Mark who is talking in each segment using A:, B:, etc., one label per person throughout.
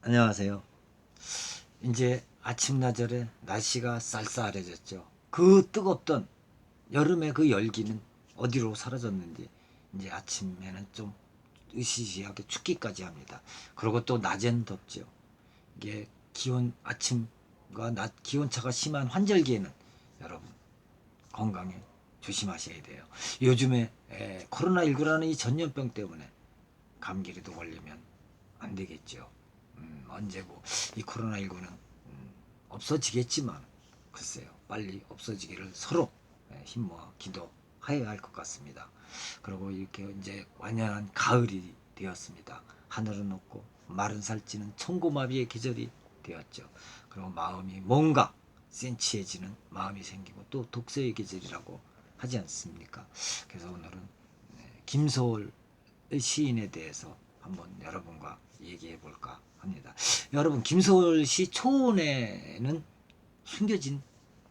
A: 안녕하세요. 이제 아침나절에 날씨가 쌀쌀해졌죠. 그 뜨겁던 여름의 그 열기는 어디로 사라졌는지 이제 아침에는 좀 으시시하게 춥기까지 합니다. 그리고 또 낮엔 덥죠. 이게 기온 아침과 낮 기온차가 심한 환절기에는 여러분 건강에 조심하셔야 돼요. 요즘에 에, 코로나19라는 이 전염병 때문에 감기라도 걸리면 안 되겠죠. 음, 언제 뭐이 코로나19는 음, 없어지겠지만 글쎄요 빨리 없어지기를 서로 예, 힘모아 기도하여야 할 것 같습니다. 그리고 이렇게 이제 완연한 가을이 되었습니다. 하늘은 높고 마른 살찌는 청고마비의 계절이 되었죠. 그리고 마음이 뭔가 센치해지는 마음이 생기고 또 독서의 계절이라고 하지 않습니까? 그래서 오늘은 네, 김소월 시인에 대해서 한번 여러분과 얘기해 볼까 합니다. 여러분 김소월 씨 초원에는 숨겨진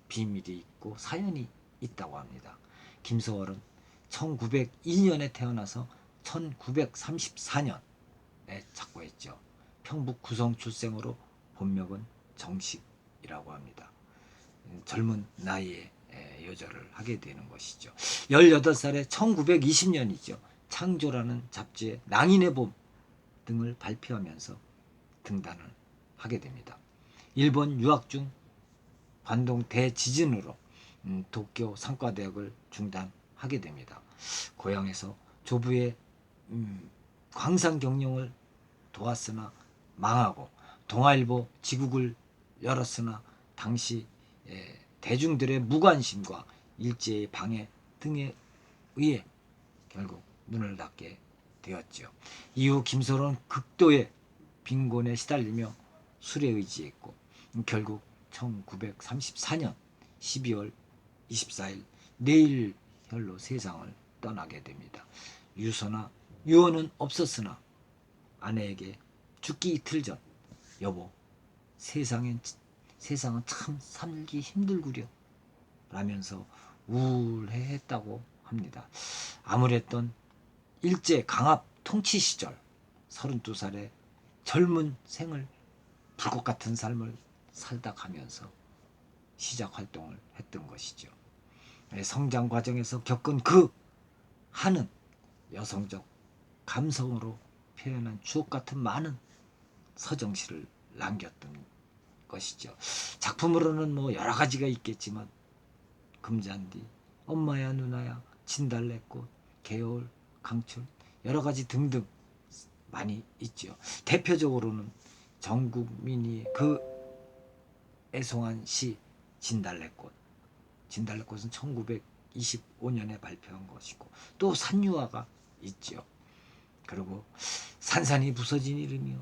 A: 비밀이 있고 사연이 있다고 합니다. 김소월은 1902년에 태어나서 1934년에 작고했죠. 평북 구성 출생으로 본명은 정식이라고 합니다. 음, 젊은 나이에 에, 여절을 하게 되는 것이죠. 18살에 1920년이죠. 창조라는 잡지에 낭인의 봄 등을 발표하면서 등단을 하게 됩니다. 일본 유학 중 관동 대지진으로 음, 도쿄 상과대학을 중단하게 됩니다. 고향에서 조부의 음, 광산 경영을 도왔으나 망하고 동아일보 지국을 열었으나 당시 에, 대중들의 무관심과 일제의 방해 등에 의해 결국 문을 닫게 되었죠. 이후 김소로는 극도의 빈곤에 시달리며 술에 의지했고 결국 1934년 12월 24일 내일 혈로 세상을 떠나게 됩니다. 유서나 유언은 없었으나 아내에게 죽기 이틀 전 여보 세상엔 세상은 참 살기 힘들구려 라면서 우울해했다고 합니다. 아무랬던 일제 강압 통치 시절 32살의 젊은 생을 불꽃 같은 삶을 살다 가면서 시작 활동을 했던 것이죠. 네, 성장 과정에서 겪은 그 한은 여성적 감성으로 표현한 주옥 같은 많은 서정시를 남겼던 것이죠. 작품으로는 뭐 여러 가지가 있겠지만 금잔디, 엄마야 누나야, 진달래꽃, 개울, 강철 여러 가지 등등 많이 있죠. 대표적으로는 전국민이 그 애송한 시 진달래꽃. 진달래꽃은 1925년에 발표한 것이고 또 산유화가 있죠. 그리고 산산이 부서진 이름이요.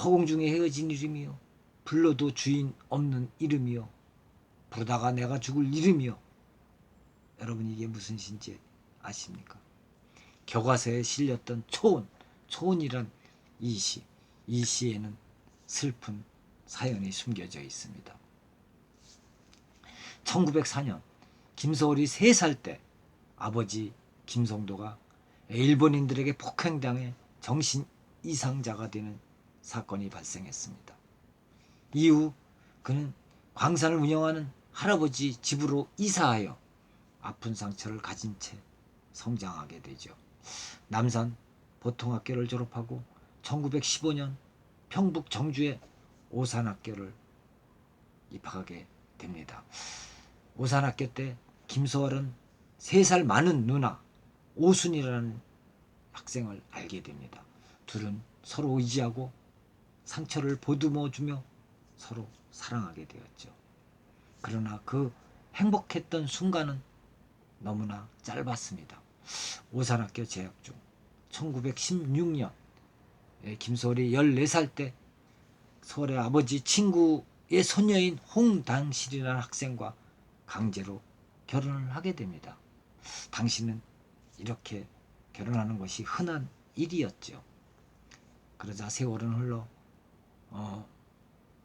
A: 허공 중에 헤어진 이름이요. 불러도 주인 없는 이름이요. 부르다가 내가 죽을 이름이요. 여러분 이게 무슨 시인지 아십니까? 교과서에 실렸던 초온, 초온이란 이 시, 이 시에는 슬픈 사연이 숨겨져 있습니다. 1904년 김소월이 3살 때 아버지 김성도가 일본인들에게 폭행당해 정신 이상자가 되는 사건이 발생했습니다. 이후 그는 광산을 운영하는 할아버지 집으로 이사하여 아픈 상처를 가진 채 성장하게 되죠. 남산 보통학교를 졸업하고 1915년 평북 정주의 오산학교를 입학하게 됩니다. 오산학교 때 김소월은 3살 많은 누나 오순이라는 학생을 알게 됩니다. 둘은 서로 의지하고 상처를 보듬어 주며 서로 사랑하게 되었죠. 그러나 그 행복했던 순간은 너무나 짧았습니다. 오산학교 재학 중 1916년 김소월이 14살 때 서울의 아버지 친구의 소녀인 홍당실이라는 학생과 강제로 결혼을 하게 됩니다. 당신은 이렇게 결혼하는 것이 흔한 일이었죠. 그러자 세월은 흘러 어,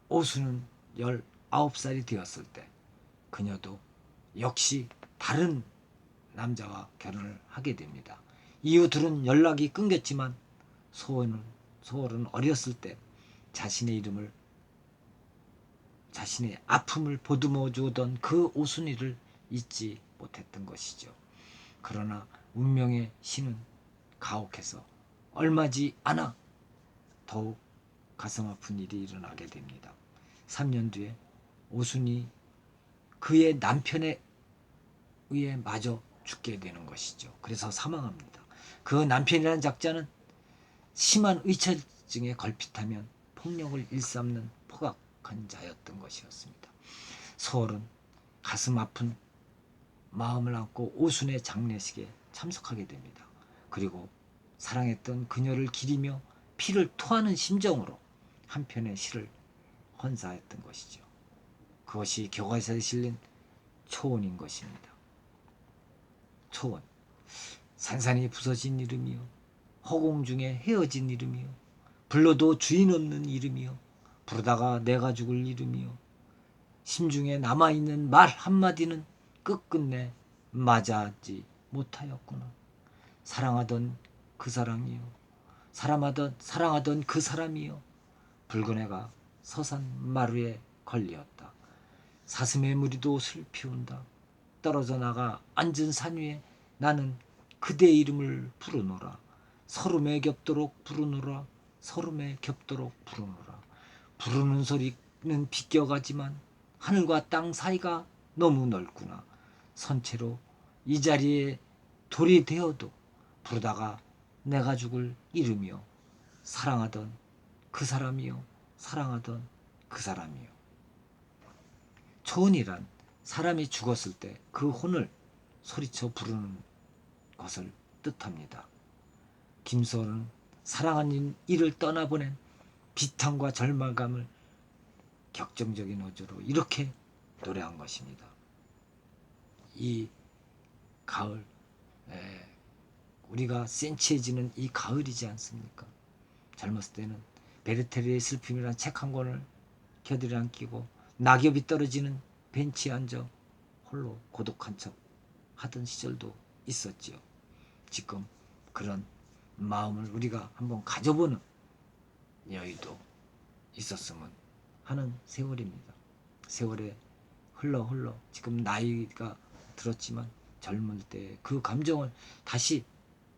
A: 오수는 19살이 되었을 때 그녀도 역시 다른 남자와 결혼을 하게 됩니다. 이후 둘은 연락이 끊겼지만 소원은, 소월은 어렸을 때 자신의 이름을 자신의 아픔을 보듬어 주던 그 오순이를 잊지 못했던 것이죠. 그러나 운명의 신은 가혹해서 얼마지 않아 더욱 가슴 아픈 일이 일어나게 됩니다. 3년 뒤에 오순이 그의 남편에 의해 마저 죽게 되는 것이죠. 그래서 사망합니다. 그 남편이라는 작자는 심한 의처증에 걸핏하면 폭력을 일삼는 포각한 자였던 것이었습니다. 서울은 가슴 아픈 마음을 안고 오순의 장례식에 참석하게 됩니다. 그리고 사랑했던 그녀를 기리며 피를 토하는 심정으로 한 편의 시를 헌사했던 것이죠. 그것이 교과서에 실린 초원인 것입니다. 초원. 산산이 부서진 이름이요. 허공 중에 헤어진 이름이요. 불러도 주인 없는 이름이요. 부르다가 내가 죽을 이름이요. 심중에 남아있는 말 한마디는 끝끝내 맞아지 못하였구나. 사랑하던 그 사랑이요. 사랑하던 사랑하던 그 사람이요. 붉은 해가 서산 마루에 걸렸다. 사슴의 무리도 슬피운다. 떨어져 나가 앉은 산 위에 나는 그대 이름을 부르노라. 서름에 겹도록 부르노라. 서름에 겹도록 부르노라. 부르는 소리는 비껴가지만 하늘과 땅 사이가 너무 넓구나. 선체로 이 자리에 돌이 되어도 부르다가 내가 죽을 이름이요. 사랑하던 그 사람이요. 사랑하던 그 사람이요. 초혼이란 사람이 죽었을 때 그 혼을 소리쳐 부르는 것을 뜻합니다. 김소는 사랑하는 이를 떠나보낸 비탄과 절망감을 격정적인 어조로 이렇게 노래한 것입니다. 이 가을, 에, 우리가 센치해지는 이 가을이지 않습니까? 젊었을 때는 베르테르의 슬픔이란 책 한 권을 겨드랑이 안 끼고 낙엽이 떨어지는 벤치에 앉아 홀로 고독한 척 하던 시절도 있었지요. 지금 그런 마음을 우리가 한번 가져보는 여유도 있었으면 하는 세월입니다. 세월에 흘러 흘러 지금 나이가 들었지만 젊을 때 그 감정을 다시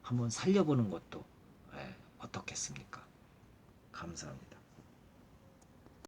A: 한번 살려보는 것도 예, 어떻겠습니까? 감사합니다.